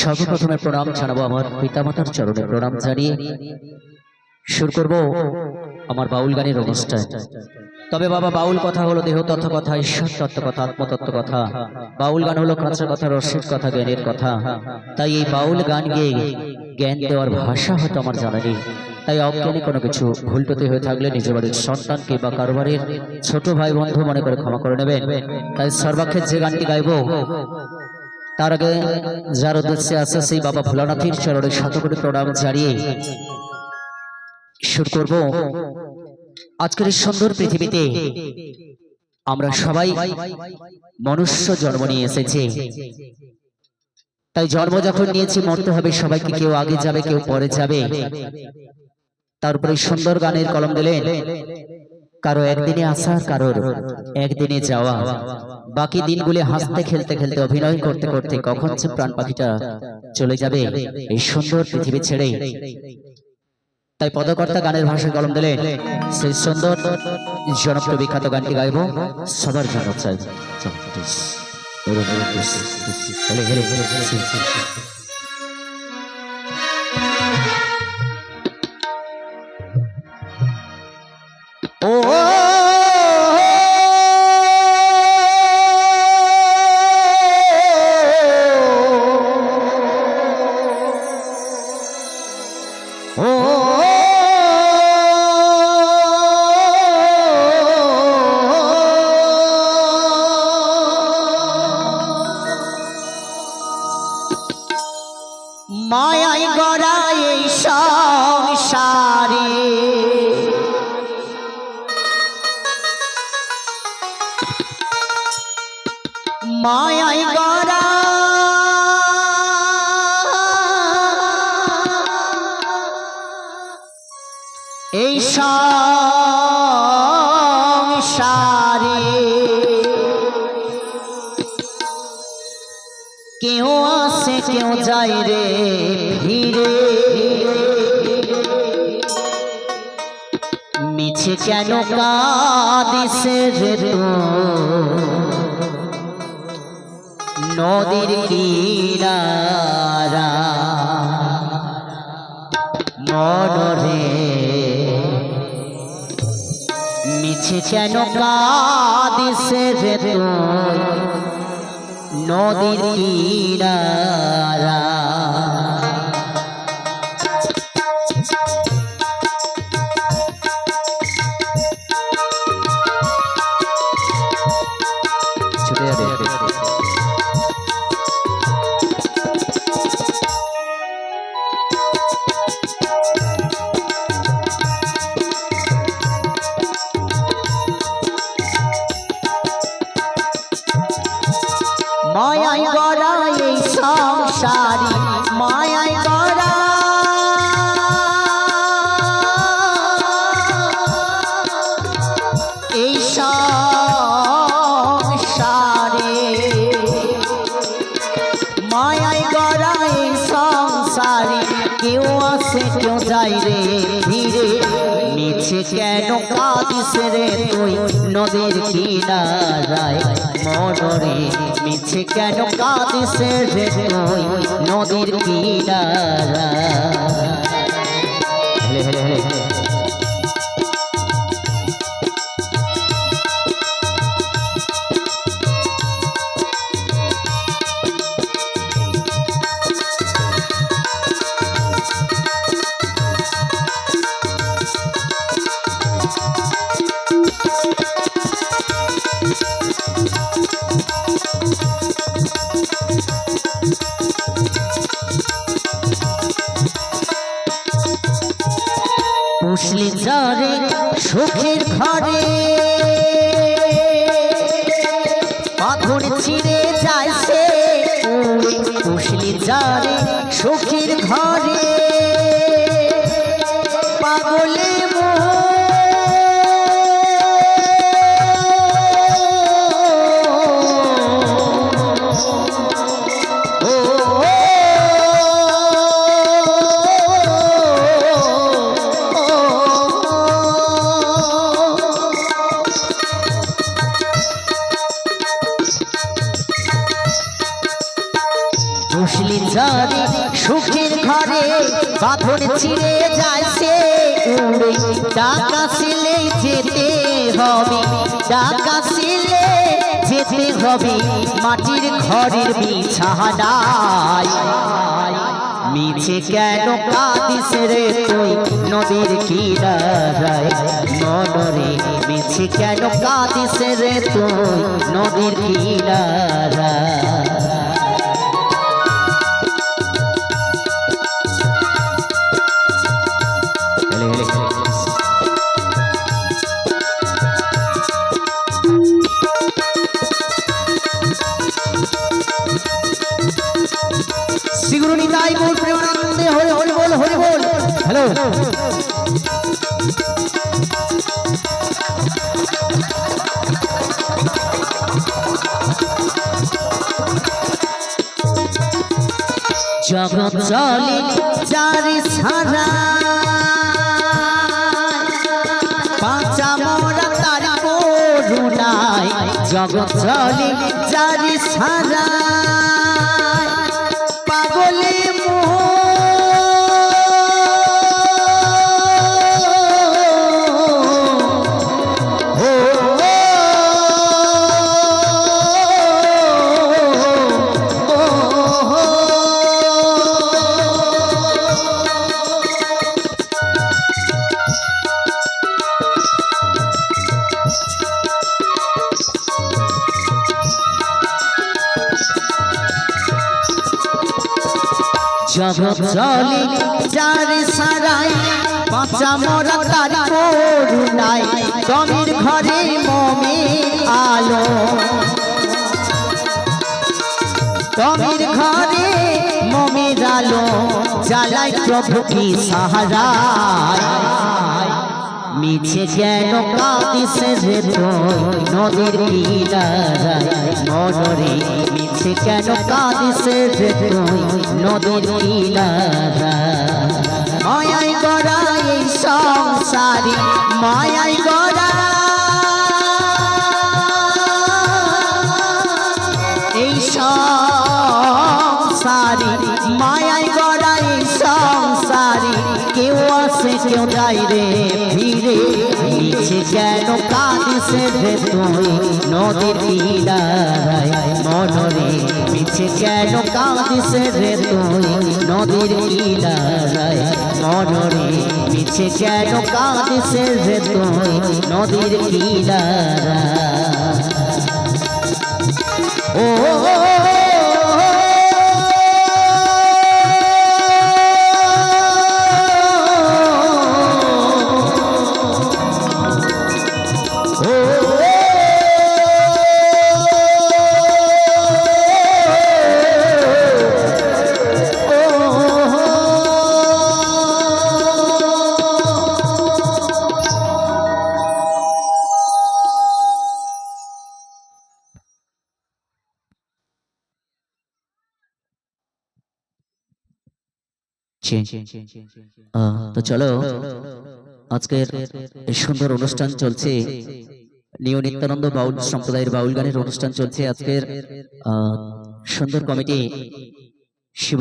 সর্বপ্রথমে প্রণাম জানাব আমার পিতামাতার চরণে প্রণাম জানিয়ে শুরু করব আমার বাউল গানের অনুষ্ঠান। তবে বাবা, বাউল কথা হলো দেহ তথ্য কথা, ঈশ্বর তত্ত্ব কথা আত্মতত্ত্ব কথা। বাউল গান হলো কাঁচা কথা, রসের কথা, জ্ঞানের কথা। তাই এই বাউল গান গিয়ে জ্ঞান দেওয়ার ভাষা হয়তো আমার জানা নেই। তাই অজ্ঞানী কোনো কিছু ভুলটতে হয়ে থাকলে নিজের বাড়ির সন্তানকে বা কারোবারের ছোট ভাই বন্ধু মনে করে ক্ষমা করে নেবেন। তাই সর্বাক্ষের যে গানটি গাইবো তার আগে যার উদ্দেশ্যে আছে সেই বাবা ভোলানাথের চরণে শতকোটি প্রণাম জানিয়ে শুরু করব। আজকের সুন্দর পৃথিবীতে আমরা সবাই মনুষ্য জন্ম নিয়ে এসেছি। তাই জন্ম যখন নিয়েছি, মরতে হবে সবাইকে, কেউ আগে যাবে, কেউ পরে যাবে। তারপরে সুন্দর গানের কলম দিলেন কারও একদিনে আসার কারোর একদিনে যাওয়া বাকি দিনগুলি হাসতে খেলতে খেলতে অভিনয় করতে করতে কখন যে প্রাণ পাখিটা চলে যাবে এই সুন্দর পৃথিবী ছেড়ে তাই পদকর্তা গানের ভাষায় কলম দিলেন সেই সুন্দর জনপ্রিয় বিখ্যাত গানটি গাইব সবার জন্য চাই ও মায়াই গড়া এই সংসারে কেউ আসে কেউ যায় রে ফিরে। মিছে কেন কাদিসে রে নদীর কিনারা মনরে মিছে কেন কাদিসে রে নদীর কিনারা কেউ যায় রে ধীরে মিছে কেন কাঁদিস রে তুই নদীর কিনারায় মনরে মিছে কেন কাঁদিস রে তুই নদীর কিনারায় হরে বাঁধন ছিঁড়ে যায় সে। উড়ে টাকা সিলে যেতে হবে টাকা সিলে যেতে হবে। মাটির ঘরের বিছানায়। মিছে কেন কাঁদিস রে তুই নদীর কিনারায়? মনরে মিছে কেন কাঁদিস রে তুই নদীর কিনারায়? শ্রীগুরু নিতাই গৌর প্রেমানন্দে হরি হরি বল হরি বল। হ্যালো। জগৎ চলে চারি সারা। পাঁচা মোরা তার করুণায় জগৎ চলে চারি সারা। জগৎ চলি চারি সারাই, বাঁচা, মরা তার করুণাই গমের ঘরে মমি আলো। গমের ঘরে মমির আলো জ্বালাই প্রভু কি সাহারায়। মিছে কাঁদিস রে তুই নদীর কিনারায়। মনরে মিছে কেন নদীর কিনারায়। মায়াই গড়া এই সংসারি মায়াই গড়া। এই সংসারি মায়াই গড়া এই কেউ আসে কেউ যায় রে ফিরে নিচে কেন কাঁদিস রে তুই নদীর কিনারায় মনরে। মিছে কেন কাঁদিস রে তুই নদীর কিনারায় মনরে। মিছে কেন কাঁদিস রে তুই নদীর কিনারায়। ও তো চলো আজকের এই সুন্দর অনুষ্ঠান চলছে। নিউ নিত্যানন্দ বাউল সম্প্রদায়ের বাউল গানের অনুষ্ঠান চলছে আজকের আহ, সুন্দর কমিটি শিব